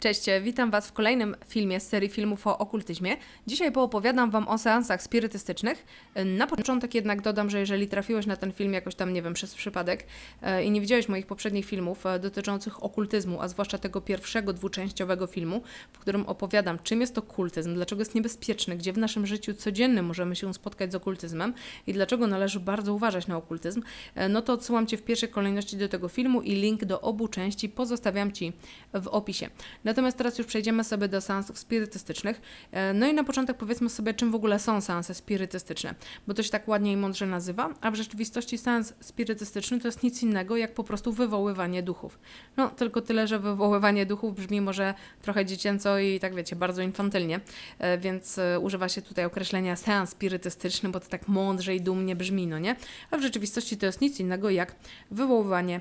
Cześć, witam Was w kolejnym filmie z serii filmów o okultyzmie. Dzisiaj poopowiadam Wam o seansach spirytystycznych. Na początek jednak dodam, że jeżeli trafiłeś na ten film jakoś tam, nie wiem, przez przypadek e, i nie widziałeś moich poprzednich filmów e, dotyczących okultyzmu, a zwłaszcza tego pierwszego dwuczęściowego filmu, w którym opowiadam, czym jest okultyzm, dlaczego jest niebezpieczny, gdzie w naszym życiu codziennym możemy się spotkać z okultyzmem i dlaczego należy bardzo uważać na okultyzm, e, no to odsyłam Cię w pierwszej kolejności do tego filmu i link do obu części pozostawiam Ci w opisie. Natomiast teraz już przejdziemy sobie do seansów spirytystycznych. E, No i na początek powiedzmy sobie, czym w ogóle są seanse spirytystyczne, bo to się tak ładnie i mądrze nazywa, a w rzeczywistości seans spirytystyczny to jest nic innego jak po prostu wywoływanie duchów. No, tylko tyle, że wywoływanie duchów brzmi może trochę dziecięco i tak wiecie, bardzo infantylnie, e, więc e, używa się tutaj określenia seans spirytystyczny, bo to tak mądrze i dumnie brzmi, no nie? A w rzeczywistości to jest nic innego jak wywoływanie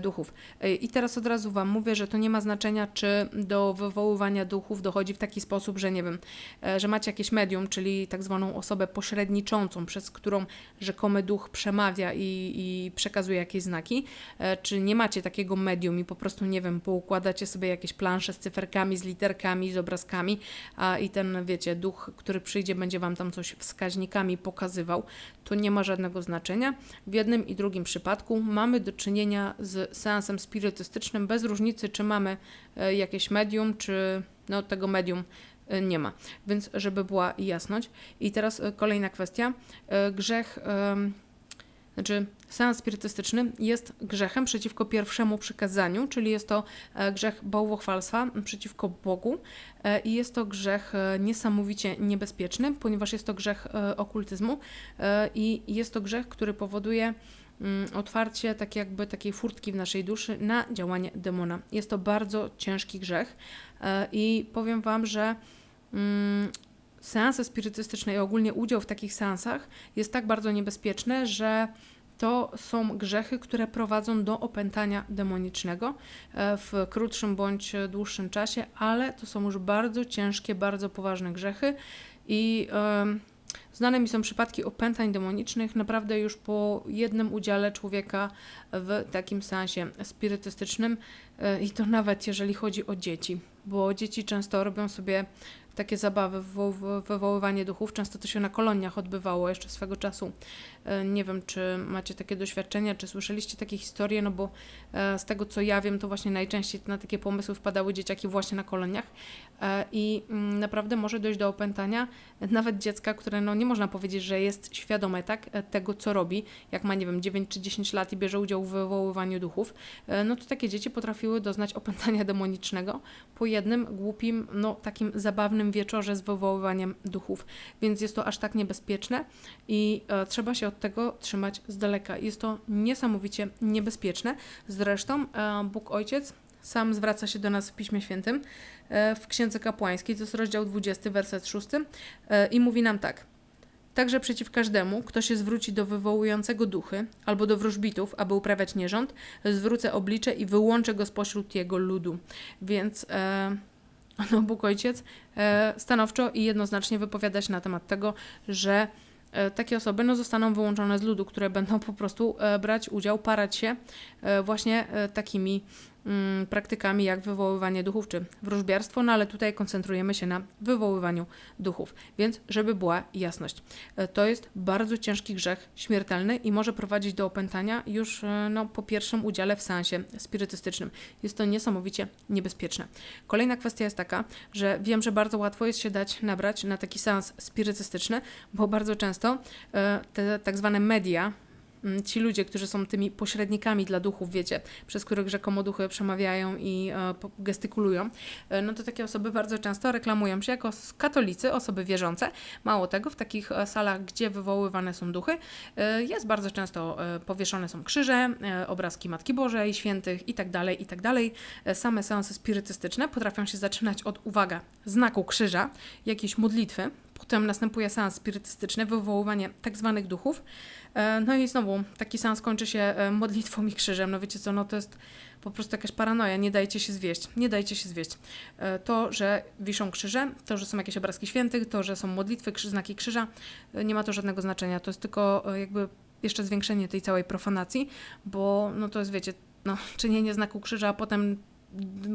duchów. I teraz od razu Wam mówię, że to nie ma znaczenia, czy do wywoływania duchów dochodzi w taki sposób, że nie wiem, e, że macie jakieś medium, czyli tak zwaną osobę pośredniczącą, przez którą rzekomy duch przemawia i, i przekazuje jakieś znaki, e, czy nie macie takiego medium i po prostu, nie wiem, poukładacie sobie jakieś plansze z cyferkami, z literkami, z obrazkami, a i ten, wiecie, duch, który przyjdzie, będzie Wam tam coś wskaźnikami pokazywał, to nie ma żadnego znaczenia. W jednym i drugim przypadku mamy do czynienia z seansem spirytystycznym, bez różnicy, czy mamy e, jakieś medium, czy no, tego medium e, nie ma. Więc, żeby była jasność. I teraz e, kolejna kwestia. E, Grzech. znaczy, seans spirytystyczny jest grzechem przeciwko pierwszemu przykazaniu, czyli jest to e, grzech bałwochwalstwa przeciwko Bogu e, i jest to grzech e, niesamowicie niebezpieczny, ponieważ jest to grzech okultyzmu i jest to grzech, który powoduje otwarcie tak jakby takiej furtki w naszej duszy na działanie demona. Jest to bardzo ciężki grzech e, i powiem Wam, że mm, seanse spirytystyczne i ogólnie udział w takich seansach jest tak bardzo niebezpieczne, że to są grzechy, które prowadzą do opętania demonicznego e, w krótszym bądź dłuższym czasie, ale to są już bardzo ciężkie, bardzo poważne grzechy i em, Znane mi są przypadki opętań demonicznych naprawdę już po jednym udziale człowieka w takim sensie spirytystycznym e, i to nawet jeżeli chodzi o dzieci, bo dzieci często robią sobie takie zabawy, wywo- wywoływanie duchów. Często to się na koloniach odbywało jeszcze swego czasu. E, Nie wiem, czy macie takie doświadczenia, czy słyszeliście takie historie, no bo e, z tego co ja wiem, to właśnie najczęściej na takie pomysły wpadały dzieciaki właśnie na koloniach E, i mm, naprawdę może dojść do opętania nawet dziecka, które no nie można powiedzieć, że jest świadome tak tego, co robi, jak ma, nie wiem, 9 czy 10 lat i bierze udział w wywoływaniu duchów, no to takie dzieci potrafiły doznać opętania demonicznego po jednym głupim, no takim zabawnym wieczorze z wywoływaniem duchów, więc jest to aż tak niebezpieczne i e, trzeba się od tego trzymać z daleka. Jest to niesamowicie niebezpieczne. Zresztą e, Bóg Ojciec sam zwraca się do nas w Piśmie Świętym e, w Księdze Kapłańskiej, to jest rozdział 20, werset 6 e, i mówi nam tak. Także przeciw każdemu, kto się zwróci do wywołującego duchy albo do wróżbitów, aby uprawiać nierząd, zwrócę oblicze i wyłączę go spośród jego ludu. Więc e, no, Bóg Ojciec e, stanowczo i jednoznacznie wypowiada się na temat tego, że e, takie osoby no, zostaną wyłączone z ludu, które będą po prostu e, brać udział, parać się właśnie takimi mm, praktykami jak wywoływanie duchów czy wróżbiarstwo, no ale tutaj koncentrujemy się na wywoływaniu duchów. Więc, żeby była jasność, e, to jest bardzo ciężki grzech śmiertelny i może prowadzić do opętania już e, no, po pierwszym udziale w seansie spirytystycznym. Jest to niesamowicie niebezpieczne. Kolejna kwestia jest taka, że wiem, że bardzo łatwo jest się dać nabrać na taki seans spirytystyczny, bo bardzo często e, te tak zwane media, ci ludzie, którzy są tymi pośrednikami dla duchów, wiecie, przez których rzekomo duchy przemawiają i e, gestykulują, e, no to takie osoby bardzo często reklamują się jako katolicy, osoby wierzące. Mało tego, w takich e, salach, gdzie wywoływane są duchy, jest bardzo często powieszone są krzyże, obrazki Matki Bożej, świętych i tak dalej, i tak Same seanse spirytystyczne potrafią się zaczynać od, uwaga, znaku krzyża, jakiejś modlitwy, Potem następuje seans spirytystyczny, wywoływanie tak zwanych duchów. E, No i znowu taki seans kończy się e, modlitwą i krzyżem. No wiecie co, no to jest po prostu jakaś paranoja. Nie dajcie się zwieść. Nie dajcie się zwieść. E, To, że wiszą krzyże, to, że są jakieś obrazki świętych, to, że są modlitwy, znaki krzyża, nie ma to żadnego znaczenia. To jest tylko jakby jeszcze zwiększenie tej całej profanacji, bo no to jest, wiecie, no, czynienie znaku krzyża, a potem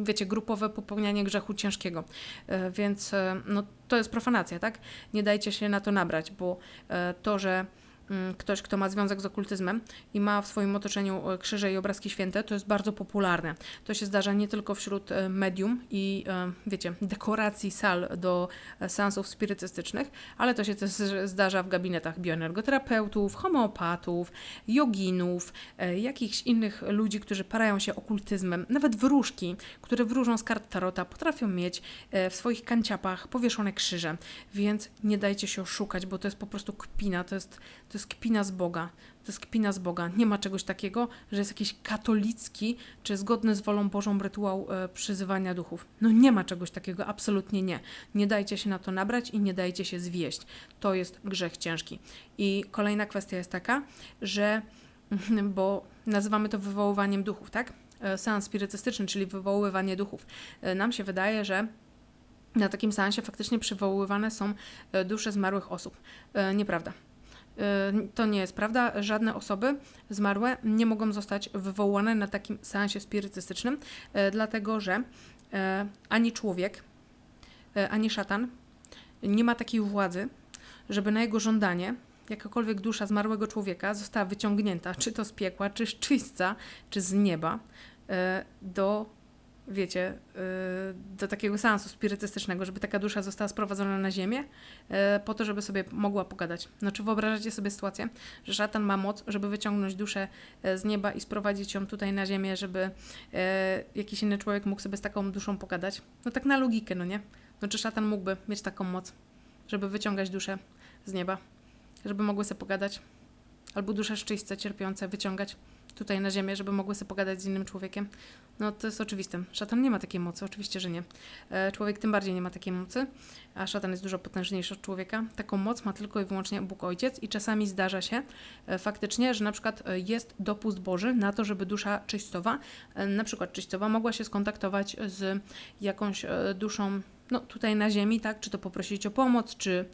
wiecie, grupowe popełnianie grzechu ciężkiego. E, więc e, no, to jest profanacja, tak? Nie dajcie się na to nabrać, bo e, to, że ktoś, kto ma związek z okultyzmem i ma w swoim otoczeniu e, krzyże i obrazki święte, to jest bardzo popularne. To się zdarza nie tylko wśród e, medium i, e, wiecie, dekoracji sal do seansów spirytystycznych, ale to się też zdarza w gabinetach bioenergoterapeutów, homeopatów, joginów, jakichś innych ludzi, którzy parają się okultyzmem. Nawet wróżki, które wróżą z kart tarota, potrafią mieć w swoich kanciapach powieszone krzyże. Więc nie dajcie się oszukać, bo to jest po prostu kpina, to jest, to jest jest kpina z Boga. To jest kpina z Boga. Nie ma czegoś takiego, że jest jakiś katolicki czy zgodny z wolą Bożą rytuał e, przyzywania duchów. No nie ma czegoś takiego, absolutnie nie. Nie dajcie się na to nabrać i nie dajcie się zwieść. To jest grzech ciężki. I kolejna kwestia jest taka, że bo nazywamy to wywoływaniem duchów, tak? E, seans spirytystyczny, czyli wywoływanie duchów. E, nam się wydaje, że na takim seansie faktycznie przywoływane są e, dusze zmarłych osób. Nieprawda. Y, to nie jest prawda. Żadne osoby zmarłe nie mogą zostać wywołane na takim seansie spirytystycznym, y, dlatego że y, ani człowiek, ani szatan nie ma takiej władzy, żeby na jego żądanie jakakolwiek dusza zmarłego człowieka została wyciągnięta, czy to z piekła, czy z czyśćca, czy z nieba, do wiecie, y, do takiego seansu spirytystycznego, żeby taka dusza została sprowadzona na ziemię, y, po to, żeby sobie mogła pogadać. No czy wyobrażacie sobie sytuację, że szatan ma moc, żeby wyciągnąć duszę y, z nieba i sprowadzić ją tutaj na ziemię, żeby jakiś inny człowiek mógł sobie z taką duszą pogadać? No tak na logikę, no nie? No czy szatan mógłby mieć taką moc, żeby wyciągać duszę z nieba, żeby mogły sobie pogadać? Albo dusze szczyśce, cierpiące wyciągać tutaj na ziemię, żeby mogły sobie pogadać z innym człowiekiem. No to jest oczywiste. Szatan nie ma takiej mocy, oczywiście, że nie. E, człowiek tym bardziej nie ma takiej mocy, a szatan jest dużo potężniejszy od człowieka. Taką moc ma tylko i wyłącznie Bóg Ojciec i czasami zdarza się e, faktycznie, że na przykład e, jest dopust Boży na to, żeby dusza czyścowa, na przykład czyścowa, mogła się skontaktować z jakąś duszą no, tutaj na ziemi, tak, czy to poprosić o pomoc, czy,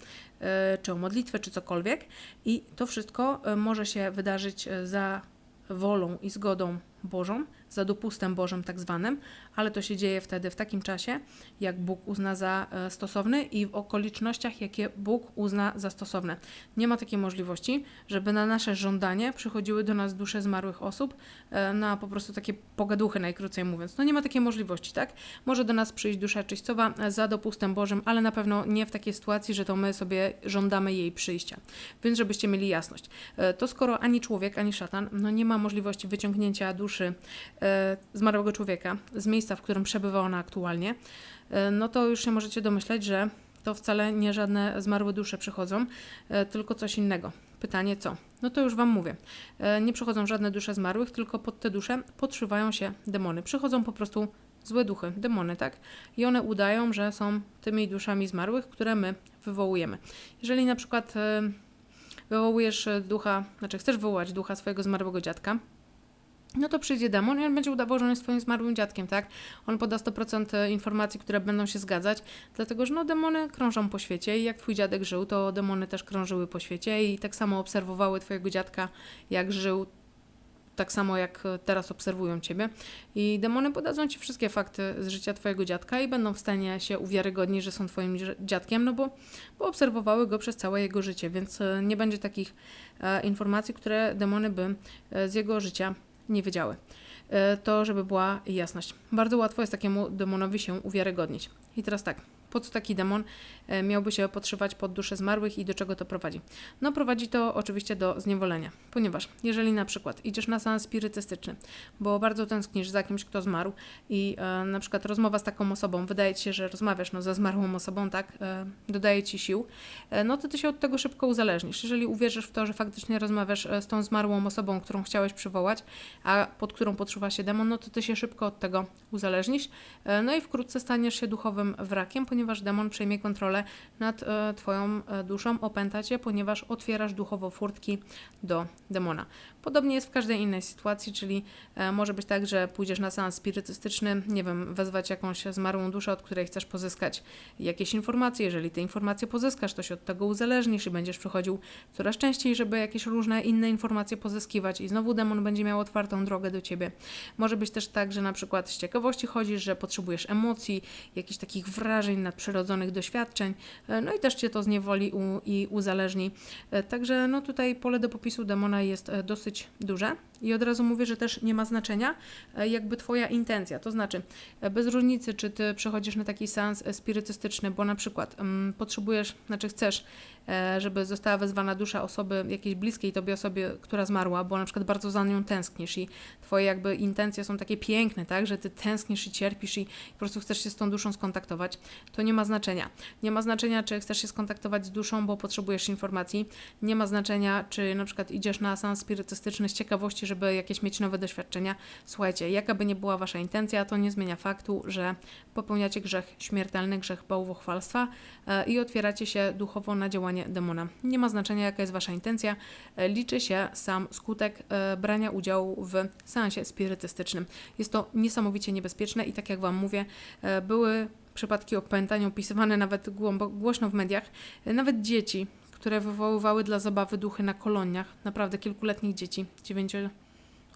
czy o modlitwę, czy cokolwiek. I to wszystko może się wydarzyć za wolą i zgodą Bożą, za dopustem Bożym tak zwanym, ale to się dzieje wtedy w takim czasie, jak Bóg uzna za e, stosowny i w okolicznościach, jakie Bóg uzna za stosowne. Nie ma takiej możliwości, żeby na nasze żądanie przychodziły do nas dusze zmarłych osób, e, na po prostu takie pogaduchy, najkrócej mówiąc. No nie ma takiej możliwości, tak? Może do nas przyjść dusza czyścowa e, za dopustem Bożym, ale na pewno nie w takiej sytuacji, że to my sobie żądamy jej przyjścia. Więc żebyście mieli jasność. To skoro ani człowiek, ani szatan, no nie ma możliwości wyciągnięcia duszy zmarłego człowieka z miejsca, w którym przebywa ona aktualnie, e, no to już się możecie domyśleć, że to wcale nie żadne zmarłe dusze przychodzą, e, tylko coś innego. Pytanie co? No to już Wam mówię. E, nie przychodzą żadne dusze zmarłych, tylko pod te dusze podszywają się demony. Przychodzą po prostu złe duchy, demony, tak? I one udają, że są tymi duszami zmarłych, które my wywołujemy. Jeżeli na przykład wywołujesz ducha, znaczy chcesz wywołać ducha swojego zmarłego dziadka, no to przyjdzie demon i on będzie udawał, że on jest swoim zmarłym dziadkiem, tak? On poda 100% informacji, które będą się zgadzać, dlatego że no demony krążą po świecie i jak twój dziadek żył, to demony też krążyły po świecie i tak samo obserwowały twojego dziadka, jak żył, tak samo jak teraz obserwują ciebie. I demony podadzą ci wszystkie fakty z życia twojego dziadka i będą w stanie się uwiarygodnić, że są twoim dziadkiem, no bo, bo obserwowały go przez całe jego życie, więc e, nie będzie takich e, informacji, które demony by e, z jego życia nie wiedziały. E, to, żeby była jasność. Bardzo łatwo jest takiemu demonowi się uwiarygodnić. I teraz tak, po co taki demon e, miałby się podszywać pod dusze zmarłych i do czego to prowadzi? No prowadzi to oczywiście do zniewolenia, ponieważ jeżeli na przykład idziesz na seans spirytystyczny, bo bardzo tęsknisz za kimś, kto zmarł i e, na przykład rozmowa z taką osobą, wydaje ci się, że rozmawiasz no, ze zmarłą osobą, tak, e, dodaje ci sił, e, no to ty się od tego szybko uzależnisz. Jeżeli uwierzysz w to, że faktycznie rozmawiasz e, z tą zmarłą osobą, którą chciałeś przywołać, a pod którą podszywa się demon, no to ty się szybko od tego uzależnisz, e, no i wkrótce staniesz się duchowym wrakiem, ponieważ ponieważ demon przejmie kontrolę nad e, Twoją e, duszą, opęta Cię, ponieważ otwierasz duchowo furtki do demona. Podobnie jest w każdej innej sytuacji, czyli e, może być tak, że pójdziesz na seans spirytystyczny, nie wiem, wezwać jakąś zmarłą duszę, od której chcesz pozyskać jakieś informacje. Jeżeli te informacje pozyskasz, to się od tego uzależnisz i będziesz przychodził coraz częściej, żeby jakieś różne inne informacje pozyskiwać i znowu demon będzie miał otwartą drogę do Ciebie. Może być też tak, że na przykład z ciekawości chodzisz, że potrzebujesz emocji, jakichś takich wrażeń, nadprzyrodzonych doświadczeń, e, no i też Cię to zniewoli u, i uzależni. E, Także no tutaj pole do popisu demona jest e, dosyć duże i od razu mówię, że też nie ma znaczenia jakby Twoja intencja, to znaczy bez różnicy, czy Ty przychodzisz na taki seans spirytystyczny, bo na przykład mm, potrzebujesz, znaczy chcesz, żeby została wezwana dusza osoby jakiejś bliskiej Tobie osobie, która zmarła, bo na przykład bardzo za nią tęsknisz i Twoje jakby intencje są takie piękne, tak, że Ty tęsknisz i cierpisz i po prostu chcesz się z tą duszą skontaktować, to nie ma znaczenia. Nie ma znaczenia, czy chcesz się skontaktować z duszą, bo potrzebujesz informacji. Nie ma znaczenia, czy na przykład idziesz na seans spirytystyczny z ciekawości, żeby jakieś mieć nowe doświadczenia. Słuchajcie, jaka by nie była Wasza intencja, to nie zmienia faktu, że popełniacie grzech śmiertelny, grzech bałwochwalstwa e, i otwieracie się duchowo na działanie demona. Nie ma znaczenia, jaka jest Wasza intencja, e, liczy się sam skutek e, brania udziału w seansie spirytystycznym. Jest to niesamowicie niebezpieczne i tak jak Wam mówię, e, były przypadki opętań opisywane nawet głośno w mediach, nawet dzieci, które wywoływały dla zabawy duchy na koloniach, naprawdę kilkuletnich dzieci, 9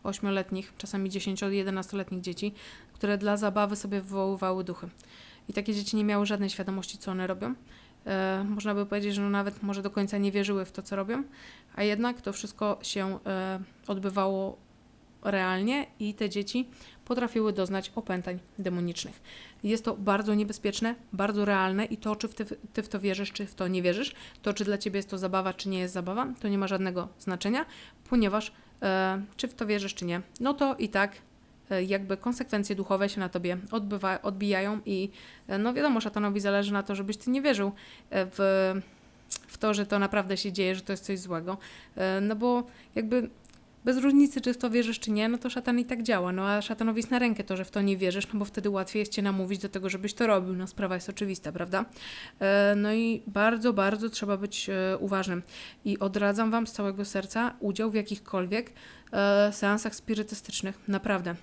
8-letnich, czasami 10-11-letnich dzieci, które dla zabawy sobie wywoływały duchy. I takie dzieci nie miały żadnej świadomości, co one robią. E, można by powiedzieć, że no nawet może do końca nie wierzyły w to, co robią, a jednak to wszystko się e, odbywało realnie i te dzieci potrafiły doznać opętań demonicznych. Jest to bardzo niebezpieczne, bardzo realne i to, czy w ty, ty w to wierzysz, czy w to nie wierzysz, to, czy dla ciebie jest to zabawa, czy nie jest zabawa, to nie ma żadnego znaczenia, ponieważ e, czy w to wierzysz, czy nie, no to i tak jakby konsekwencje duchowe się na tobie odbywa, odbijają i e, no wiadomo, szatanowi zależy na to, żebyś ty nie wierzył e, w, w to, że to naprawdę się dzieje, że to jest coś złego, e, no bo jakby bez różnicy, czy w to wierzysz, czy nie, no to szatan i tak działa. No a szatanowi jest na rękę to, że w to nie wierzysz, no bo wtedy łatwiej jest cię namówić do tego, żebyś to robił. No sprawa jest oczywista, prawda? E, no i bardzo, bardzo trzeba być e, uważnym. I odradzam Wam z całego serca udział w jakichkolwiek e, seansach spirytystycznych. Naprawdę.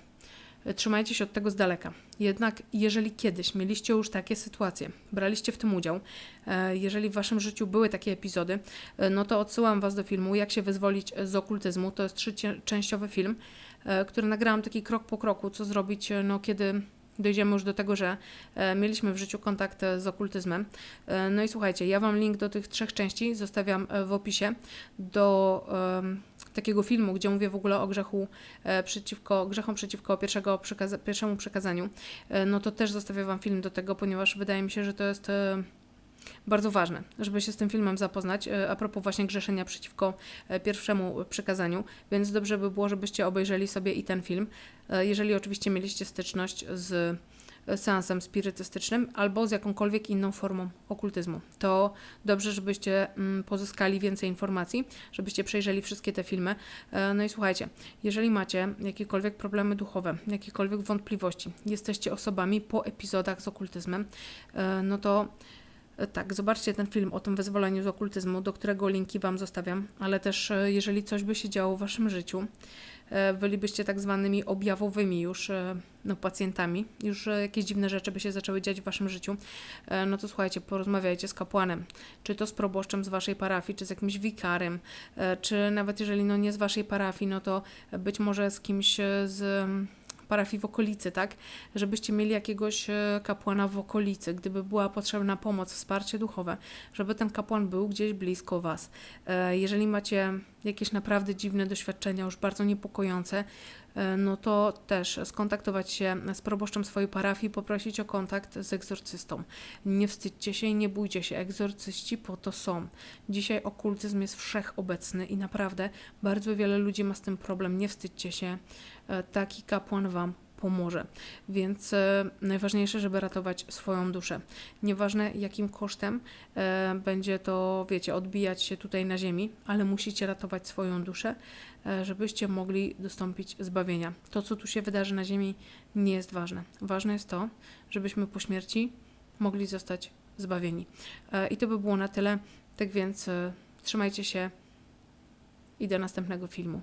E, Trzymajcie się od tego z daleka. Jednak, jeżeli kiedyś mieliście już takie sytuacje, braliście w tym udział, e, jeżeli w waszym życiu były takie epizody, e, no to odsyłam was do filmu Jak się wyzwolić z okultyzmu. To jest trzyczęściowy film, e, który nagrałam taki krok po kroku, co zrobić, e, no kiedy dojdziemy już do tego, że e, mieliśmy w życiu kontakt e, z okultyzmem. E, no i słuchajcie, ja Wam link do tych trzech części zostawiam w opisie do takiego filmu, gdzie mówię w ogóle o grzechu przeciwko, grzechom przeciwko pierwszego przekaza- pierwszemu przekazaniu. No to też zostawię Wam film do tego, ponieważ wydaje mi się, że to jest bardzo ważne, żeby się z tym filmem zapoznać, e, a propos właśnie grzeszenia przeciwko e, pierwszemu przekazaniu, więc dobrze by było, żebyście obejrzeli sobie i ten film, e, jeżeli oczywiście mieliście styczność z seansem spirytystycznym albo z jakąkolwiek inną formą okultyzmu. To dobrze, żebyście mm, pozyskali więcej informacji, żebyście przejrzeli wszystkie te filmy. No i słuchajcie, jeżeli macie jakiekolwiek problemy duchowe, jakiekolwiek wątpliwości, jesteście osobami po epizodach z okultyzmem, no to Tak, zobaczcie ten film o tym wyzwoleniu z okultyzmu, do którego linki Wam zostawiam, ale też e, jeżeli coś by się działo w Waszym życiu, e, bylibyście tak zwanymi objawowymi już e, no, pacjentami, już e, jakieś dziwne rzeczy by się zaczęły dziać w Waszym życiu, e, no to słuchajcie, porozmawiajcie z kapłanem, czy to z proboszczem z Waszej parafii, czy z jakimś wikarem, e, czy nawet jeżeli no, nie z Waszej parafii, no to być może z kimś e, z parafii w okolicy, tak? Żebyście mieli jakiegoś e, kapłana w okolicy, gdyby była potrzebna pomoc, wsparcie duchowe, żeby ten kapłan był gdzieś blisko Was. E, Jeżeli macie jakieś naprawdę dziwne doświadczenia, już bardzo niepokojące, no to też skontaktować się z proboszczem swojej parafii, poprosić o kontakt z egzorcystą. Nie wstydźcie się i nie bójcie się, egzorcyści po to są. Dzisiaj okultyzm jest wszechobecny i naprawdę bardzo wiele ludzi ma z tym problem. Nie wstydźcie się, e, taki kapłan Wam pomoże. Więc e, najważniejsze, żeby ratować swoją duszę. Nieważne jakim kosztem e, będzie to, wiecie, odbijać się tutaj na ziemi, ale musicie ratować swoją duszę, e, żebyście mogli dostąpić zbawienia. To, co tu się wydarzy na ziemi, nie jest ważne. Ważne jest to, żebyśmy po śmierci mogli zostać zbawieni. I to by było na tyle. Tak więc trzymajcie się i do następnego filmu.